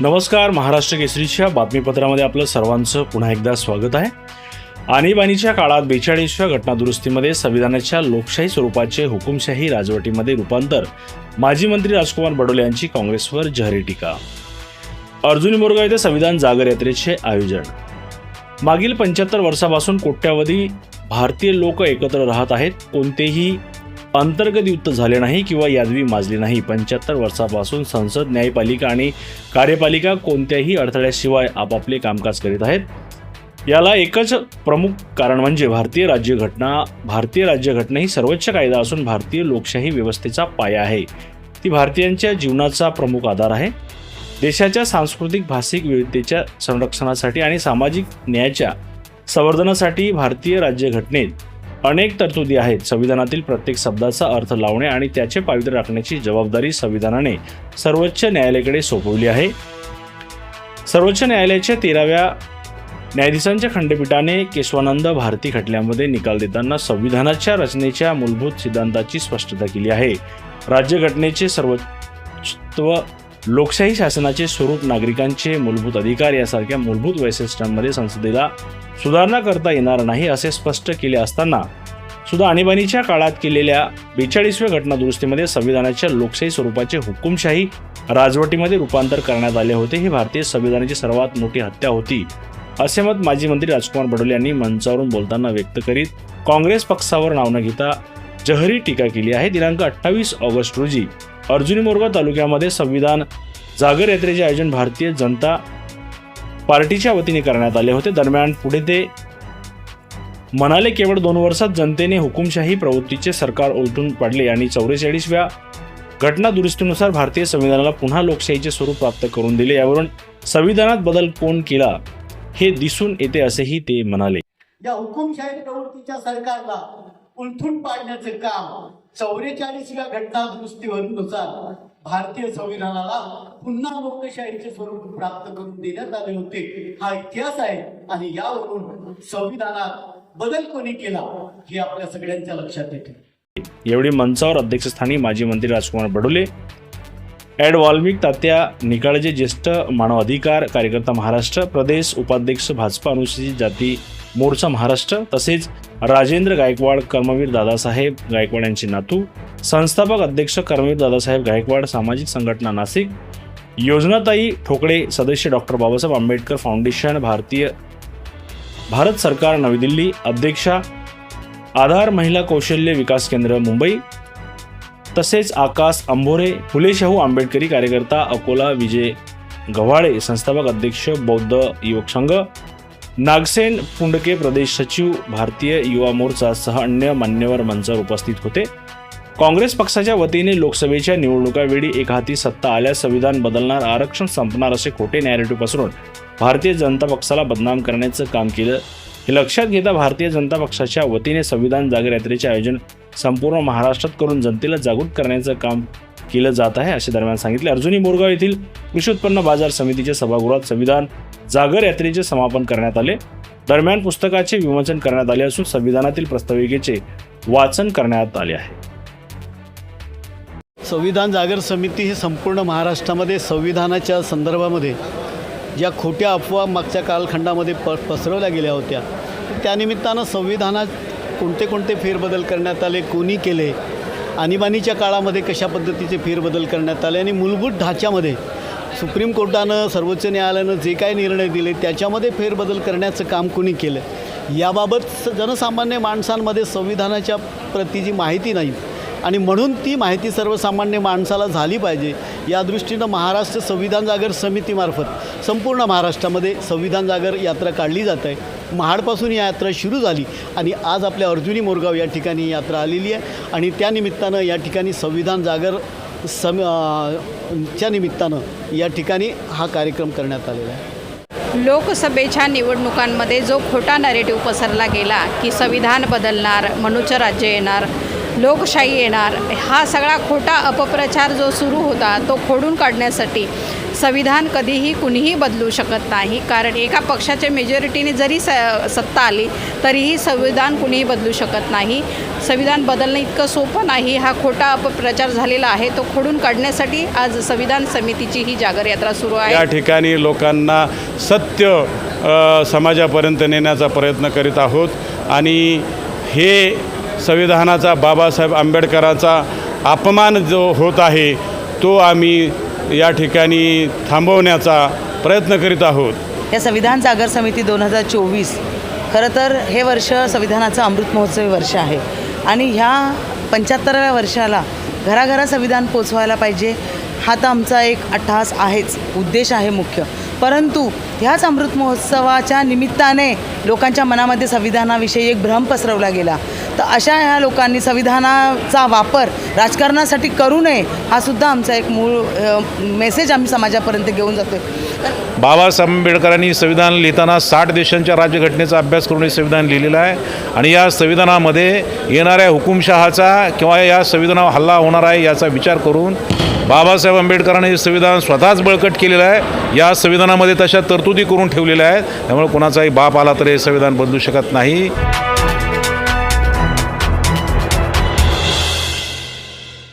नमस्कार महाराष्ट्र केसरीच्या बातमीपत्रामध्ये आपलं सर्वांचं पुन्हा एकदा स्वागत आहे. आणीबाणीच्या काळात बेचाळीसव्या घटनादुरुस्तीमध्ये संविधानाच्या लोकशाही स्वरूपाचे हुकुमशाही राजवटीमध्ये रूपांतर माजी मंत्री राजकुमार बडोले यांची काँग्रेसवर जहरी टीका. अर्जुनी मोरगाव येथे संविधान जागर यात्रेचे आयोजन. मागील पंच्याहत्तर वर्षापासून कोट्यावधी भारतीय लोक एकत्र राहत आहेत कोणतेही अंतर्गत युद्ध झाले नाही किंवा यादवी माजली नाही. पंच्याहत्तर वर्षापासून संसद न्यायपालिका आणि कार्यपालिका कोणत्याही अडथळ्याशिवाय आपापले कामकाज करीत आहेत. याला एकच प्रमुख कारण म्हणजे भारतीय राज्यघटना भारतीय राज्यघटना ही सर्वोच्च कायदा असून भारतीय लोकशाही व्यवस्थेचा पाया आहे. ती भारतीयांच्या जीवनाचा प्रमुख आधार आहे. देशाच्या सांस्कृतिक भाषिक विविधतेच्या संरक्षणासाठी आणि सामाजिक न्यायाच्या संवर्धनासाठी भारतीय राज्यघटनेत अनेक तरतुदी आहेत. संविधानातील प्रत्येक शब्दाचा अर्थ लावणे आणि त्याचे पावित्र्य राखण्याची जबाबदारी संविधानाने सर्वोच्च न्यायालयाकडे सोपवली आहे. सर्वोच्च न्यायालयाच्या तेराव्या न्यायाधीशांच्या खंडपीठाने केशवानंद भारती खटल्यामध्ये निकाल देताना संविधानाच्या रचनेच्या मूलभूत सिद्धांताची स्पष्टता केली आहे. राज्यघटनेचे सर्वोच्चत्व लोकशाही शासनाचे स्वरूप नागरिकांचे मूलभूत अधिकार यासारख्या मूलभूत वैशिष्ट्यांमध्ये संसदेला सुधारणा करता येणार नाही असे स्पष्ट केले असताना सुद्धा आणीबाणीच्या काळात केलेल्या बेचाळीसव्या घटनादुरुस्तीमध्ये संविधानाच्या लोकशाही स्वरूपाचे हुकुमशाही राजवटीमध्ये रूपांतर करण्यात आले होते. ही भारतीय संविधानाची सर्वात मोठी हत्या होती असे मत माजी मंत्री राजकुमार बडोले यांनी मंचावरून बोलताना व्यक्त करीत काँग्रेस पक्षावर नाव न घेता जहरी टीका केली आहे. दिनांक अठ्ठावीस ऑगस्ट रोजी अर्जुनी मोरगा तालुक्यामध्ये संविधान जागर यात्रेचे आयोजन भारतीय जनता पार्टीच्या वतीने करण्यात आले होते. दरम्यान पुढे ते म्हणाले केवळ दोन वर्षात जनतेने हुकुमशाही प्रवृत्तीचे सरकार उलटून पाडले आणि चौवेचाळीसव्या घटना दुरुस्तीनुसार भारतीय संविधानाला पुन्हा लोकशाहीचे स्वरूप प्राप्त करून दिले. यावरून संविधानात बदल कोण केला हे दिसून येते असेही ते म्हणाले. या हुकुमशाही प्रवृत्तीच्या सरकारला उलथून पाडण्याचं काम चौवेचाळीसव्या घटना दुरुस्तीनुसार भारतीय संविधानाला पुन्हा लोकशाहीचे स्वरूप प्राप्त करून देण्यात आले होते. हा इतिहास आहे आणि यावरून संविधानात बदल कोणी केला हे आपल्या सगळ्यांच्या लक्षात येते. एवढी मंचावर अध्यक्षस्थानी माजी मंत्री राजकुमार बडोले ॲड वाल्मिक तात्या निकाळजे ज्येष्ठ मानवाधिकार कार्यकर्ता महाराष्ट्र प्रदेश उपाध्यक्ष भाजपा अनुसूचित जाती मोर्चा महाराष्ट्र तसेच राजेंद्र गायकवाड कर्मवीर दादासाहेब गायकवाड यांचे नातू संस्थापक अध्यक्ष कर्मवीर दादासाहेब गायकवाड सामाजिक संघटना नाशिक योजनाताई ठोकळे सदस्य डॉक्टर बाबासाहेब आंबेडकर फाउंडेशन भारतीय भारत सरकार नवी दिल्ली अध्यक्षा आधार महिला कौशल्य विकास केंद्र मुंबई तसेच आकाश अंभोरे फुले शाहू आंबेडकरी कार्यकर्ता अकोला विजय गव्हाळे संस्थापक अध्यक्ष बौद्ध युवक संघ नागसेन पुंडके प्रदेश सचिव भारतीय युवा मोर्चा सह अन्य मान्यवर मंचावर उपस्थित होते. काँग्रेस पक्षाच्या वतीने लोकसभेच्या निवडणुकावेळी एक हाती सत्ता आल्यास संविधान बदलणार आरक्षण संपणार असे खोटे नॅरेटिव्ह पसरून भारतीय जनता पक्षाला बदनाम करण्याचं काम केलं. हे लक्षात घेता भारतीय जनता पक्षाच्या वतीने संविधान जागर यात्रेचे आयोजन संपूर्ण महाराष्ट्रात करून जनतेला जागृत करण्याचं काम केलं जात आहे असे दरम्यान सांगितले. अर्जुनी बोरगाव येथील कृषी उत्पन्न बाजार समितीच्या सभागृहात संविधान जागर यात्रेचे समापन करण्यात आले. दरम्यान पुस्तकाचे विमोचन करण्यात आले असून संविधानातील प्रस्ताविकेचे वाचन करण्यात आले आहे. संविधान जागर समिती ही संपूर्ण महाराष्ट्रामध्ये संविधानाच्या संदर्भामध्ये ज्या खोट्या अफवा मागच्या कालखंडामध्ये प पसरवल्या गेल्या होत्या त्यानिमित्तानं संविधानात कोणते कोणते फेरबदल करण्यात आले कोणी केले आणीबाणीच्या काळामध्ये कशा पद्धतीचे फेरबदल करण्यात आले आणि मूलभूत ढाच्यामध्ये सुप्रीम कोर्टानं सर्वोच्च न्यायालयानं जे काही निर्णय दिले त्याच्यामध्ये फेरबदल करण्याचं काम कोणी केलं? याबाबत स- जनसामान्य माणसांमध्ये संविधानाच्या प्रतीची माहिती नाही आणि म्हणून ती माहिती सर्वसामान्य माणसाला झाली पाहिजे या दृष्टीनं महाराष्ट्र संविधान जागर समितीमार्फत संपूर्ण महाराष्ट्रामध्ये संविधान जागर यात्रा काढली जात आहे. महाडपासून ही यात्रा सुरू झाली आणि आज आपल्या अर्जुनी मोरगाव या ठिकाणी यात्रा आलेली आहे. आणि त्यानिमित्तानं या ठिकाणी संविधान जागर सम च्या निमित्तानं या ठिकाणी हा कार्यक्रम करण्यात आलेला आहे. लोकसभेच्या निवडणुकांमध्ये जो खोटा नॅरेटिव्ह पसरला गेला की संविधान बदलणार मनुचं राज्य येणार लोकशाही येणार. हा सगळा खोटा अपप्रचार जो सुरू होता तो खोडून काढण्यासाठी संविधान कधीही कुणीही बदलू शकत नाही. कारण एका पक्षाच्या मेजॉरिटीने जरी स सत्ता आली तरीही संविधान कुणीही बदलू शकत नाही. संविधान बदलणं इतकं सोपं नाही. हा खोटा अपप्रचार झालेला आहे तो खोडून काढण्यासाठी आज संविधान समितीची ही जागर यात्रा सुरू आहे. या ठिकाणी लोकांना सत्य समाजापर्यंत नेण्याचा प्रयत्न करीत आहोत. आणि हे संविधानाचा बाबासाहेब आंबेडकरांचा अपमान जो होत आहे तो आम्ही या ठिकाणी थांबवण्याचा प्रयत्न करीत आहोत. या संविधान जागर समिती दोन हजार चोवीस खरं तर हे वर्ष संविधानाचं अमृत महोत्सवी वर्ष आहे. आणि ह्या पंच्याहत्तराव्या वर्षाला घराघरा संविधान पोचवायला पाहिजे हा तर आमचा एक अट्टहास आहेच उद्देश आहे मुख्य. परंतु ह्याच अमृत महोत्सवाच्या निमित्ताने लोकांच्या मनामध्ये संविधानाविषयी एक भ्रम पसरवला गेला. तर अशा ह्या लोकांनी संविधानाचा वापर राजकारणासाठी करू नये हा सुद्धा आमचा एक मूळ मेसेज आम्ही समाजापर्यंत घेऊन जातो आहे बाबासाहेब आंबेडकरांनी संविधान लिहिताना साठ देशांच्या राज्यघटनेचा अभ्यास करून हे संविधान लिहिलेलं आहे. आणि या संविधानामध्ये येणाऱ्या हुकुमशहाचा किंवा या संविधानावर हल्ला होणार आहे याचा विचार करून बाबासाहेब आंबेडकरांनी हे संविधान स्वतःच बळकट केलेलं आहे. या संविधानामध्ये तशा तरतुदी करून ठेवलेल्या आहेत. त्यामुळे कोणाचाही बाप आला तर हे संविधान बदलू शकत नाही.